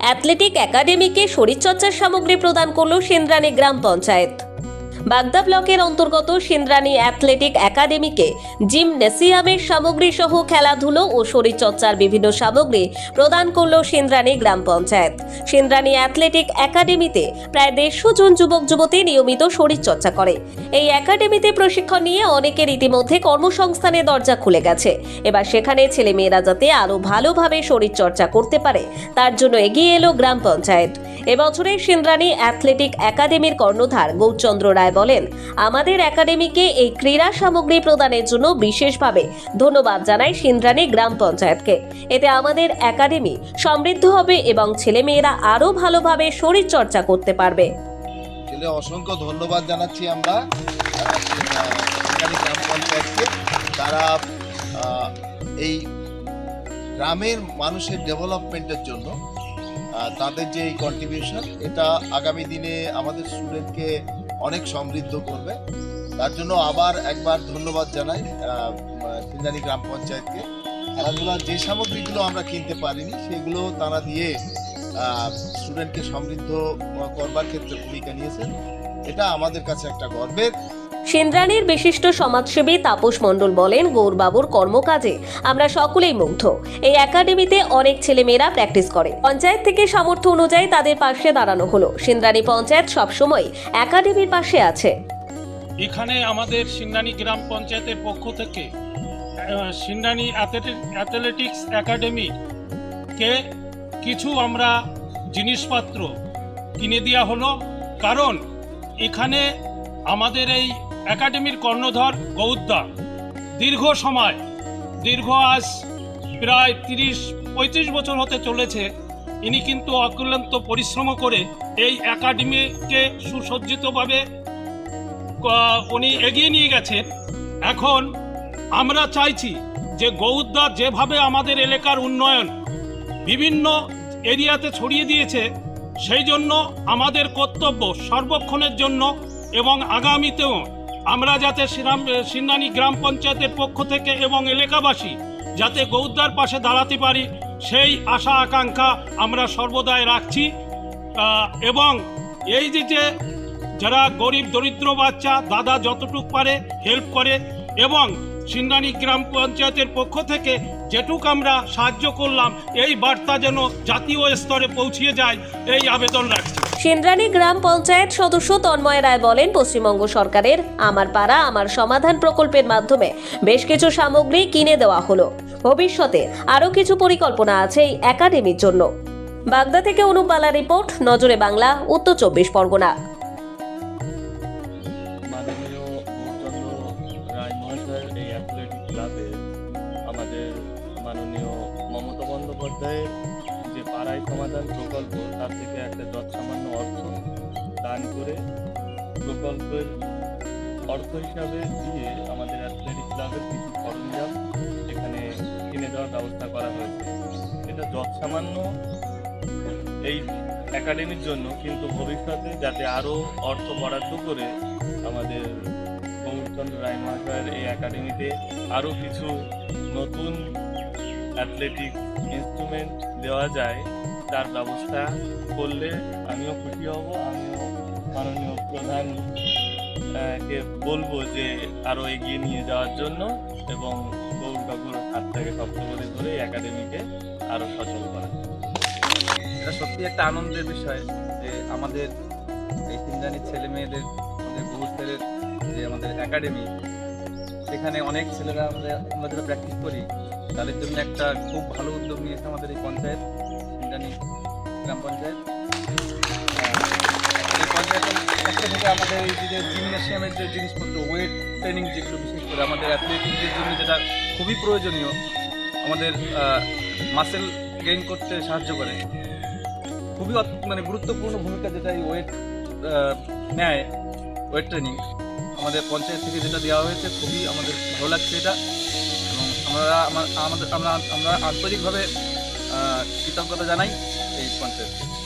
Athletic একাডেমিকে শরীরচর্চার সামগ্রী প্রদান করল সেন্দ্রানী গ্রাম পঞ্চায়েত। বাগদা ব্লকের অন্তর্গত সেন্দ্রানী অ্যাথলেটিক একাডেমিকে জিমনেসিয়ামের সামগ্রী সহ খেলাধুলো ও শরীরচর্চার বিভিন্ন সামগ্রী প্রদান করল সেন্দ্রানী গ্রাম পঞ্চায়েত। সেন্দ্রানী অ্যাথলেটিক একাডেমিতে প্রায় দেড়শো জন যুবক, যুবতী নিয়মিত শরীরচর্চা করে। এই একাডেমিতে প্রশিক্ষণ নিয়ে অনেকের ইতিমধ্যে কর্মসংস্থানের দরজা খুলে গেছে। এবার সেখানে ছেলেমেয়েরা যাতে আরও ভালোভাবে শরীরচর্চা করতে পারে, তার জন্য এগিয়ে এলো গ্রাম পঞ্চায়েত। এবছরের সিন্দ্রানী অ্যাথলেটিক একাডেমির কর্ণধার গৌরচন্দ্র রায় বলেন, আমাদের একাডেমিকে এই ক্রীড়া সামগ্রী প্রদানের জন্য বিশেষভাবে ধন্যবাদ জানাই সিন্দ্রানী গ্রাম পঞ্চায়েতকে। এতে আমাদের একাডেমি সমৃদ্ধ হবে এবং ছেলেমেয়েরা আরও ভালোভাবে শরীরচর্চা করতে পারবে। অসংখ্য ধন্যবাদ জানাচ্ছি আমরা। গ্রাম পঞ্চায়েতকে। তারা এই গ্রামের মানুষের ডেভেলপমেন্টের জন্য তাদের যে কন্ট্রিবিউশন এটা আগামী দিনে আমাদের স্টুডেন্টকে অনেক সমৃদ্ধ করবে। তার জন্য আবার একবার ধন্যবাদ জানাই সিন্দানি গ্রাম পঞ্চায়েতকে। খেলাধুলার যে সামগ্রীগুলো আমরা কিনতে পারিনি, সেগুলো তারা দিয়ে স্টুডেন্টকে সমৃদ্ধ করবার ক্ষেত্রে ভূমিকা নিয়েছেন। এটা আমাদের কাছে একটা গর্বের সিন্দ্রানীর বিশিষ্ট সমাজসেবী তাপস মণ্ডল বলেন গৌরবাবুর কর্মকাজে আমরা সকলেই মুগ্ধ। এই একাডেমিতে অনেক ছেলেমেয়েরা প্র্যাকটিস করে। পঞ্চায়েত থেকে সামর্থ্য অনুযায়ী তাদের পাশে দাঁড়ানো হলো। সিন্দ্রানী পঞ্চায়েত সবসময় একাডেমির পাশে আছে। এখানে আমাদের সিন্দানি গ্রাম পঞ্চায়েতের পক্ষ থেকে অ্যাথলেটিক অ্যাথলেটিক্স একাডেমিকে কিছু আমরা জিনিসপত্র কিনে দেওয়া হলো। কারণ এখানে আমাদের এই একাডেমির কর্ণধর গৌদ্দা। দীর্ঘ সময়, দীর্ঘ আজ প্রায় তিরিশ, পঁয়ত্রিশ বছর হতে চলেছে। ইনি কিন্তু অক্লান্ত পরিশ্রম করে এই একাডেমিকে সুসজ্জিতভাবে উনি এগিয়ে নিয়ে গেছেন। এখন আমরা চাইছি যে গৌদ্দা যেভাবে আমাদের এলাকার উন্নয়ন বিভিন্ন এরিয়াতে ছড়িয়ে দিয়েছে সেই জন্য আমাদের কর্তব্য সর্বক্ষণের জন্য এবং আগামীতেও আমরা যাতে শ্রীরাম সিন্নানি গ্রাম পঞ্চায়েতের পক্ষ থেকে এবং এলাকাবাসী যাতে গৌদ্দার পাশে দাঁড়াতে পারি, সেই আশা, আকাঙ্ক্ষা আমরা সর্বদাই রাখছি। এবং এই যে যে যারা গরিব, দরিদ্র বাচ্চা, দাদা যতটুক পারে, হেল্প করে এবং সিন্দানি গ্রাম পঞ্চায়েতের পক্ষ থেকে যেটুক আমরা সাহায্য করলাম, এই বার্তা যেন জাতীয় স্তরে পৌঁছিয়ে যায়, এই আবেদন রাখছি। সিন্দ্রানী গ্রাম পঞ্চায়েত সদস্য তন্ময় রায় বলেন, পশ্চিমবঙ্গ সরকারের আমার পাড়া, আমার সমাধান প্রকল্পের মাধ্যমে বেশ কিছু সামগ্রী কিনে দেওয়া হলো। ভবিষ্যতে আরও কিছু পরিকল্পনা আছে এই একাডেমির জন্য। বাগদা থেকে অনুপালা রিপোর্ট, নজরে বাংলা, উত্তর চব্বিশ পরগনা। এই অ্যাথলেটিক ক্লাবে আমাদের মাননীয় মমতা বন্দ্যোপাধ্যায়ের যে পাড়ায় সমাধান প্রকল্প, তার থেকে একটা যৎসামান্য অর্থ দান করে প্রকল্পের অর্থ হিসাবে দিয়ে আমাদের অ্যাথলেটিক ক্লাবের কিছু সরঞ্জাম এখানে কিনে দেওয়ার ব্যবস্থা করা হয়েছে। এটা যৎসামান্য এই একাডেমির জন্য, কিন্তু ভবিষ্যতে যাতে আরও অর্থ বরাদ্দ করে আমাদের গৌরচন্দ্র রায় মহাশয়ের এই একাডেমিতে আরও কিছু নতুন অ্যাথলেটিক ইনস্ট্রুমেন্ট দেওয়া যায়, তার ব্যবস্থা করলে আমিও খুশি হব, আমিও মাননীয় প্রধান কে বলব যে আরও এগিয়ে নিয়ে যাওয়ার জন্য এবং গৌরবাবুর হাত থেকে করে ধরে এই একাডেমিকে আরও সচল করা। এটা সত্যি একটা আনন্দের বিষয় যে আমাদের এই তিনজানির ছেলে মেয়েদের ছেলের যে আমাদের একাডেমি সেখানে অনেক ছেলেরা আমরা আমরা যারা প্র্যাকটিস করি, তাদের জন্য একটা খুব ভালো উদ্যোগ নিয়েছে আমাদের এই পঞ্চায়েত তিনজানি গ্রাম পঞ্চায়েত। থেকে আমাদের এই যে জিমনেশিয়ামের যে জিনিসপত্র ওয়েট ট্রেনিং যেগুলো বিশেষ করে আমাদের অ্যাথলেটিকদের জন্য যেটা খুবই প্রয়োজনীয়, আমাদের মাসেল গেইন করতে সাহায্য করে। খুবই মানে গুরুত্বপূর্ণ ভূমিকা যেটা এই ওয়েট নেয় ওয়েট ট্রেনিং আমাদের পঞ্চায়েত থেকে যেটা দেওয়া হয়েছে, খুবই আমাদের ভালো লাগছে এটা। এবং আমরা আমা- আমাদের আমরা আমরা আন্তরিকভাবে কৃতজ্ঞতা জানাই এই পঞ্চায়েতকে।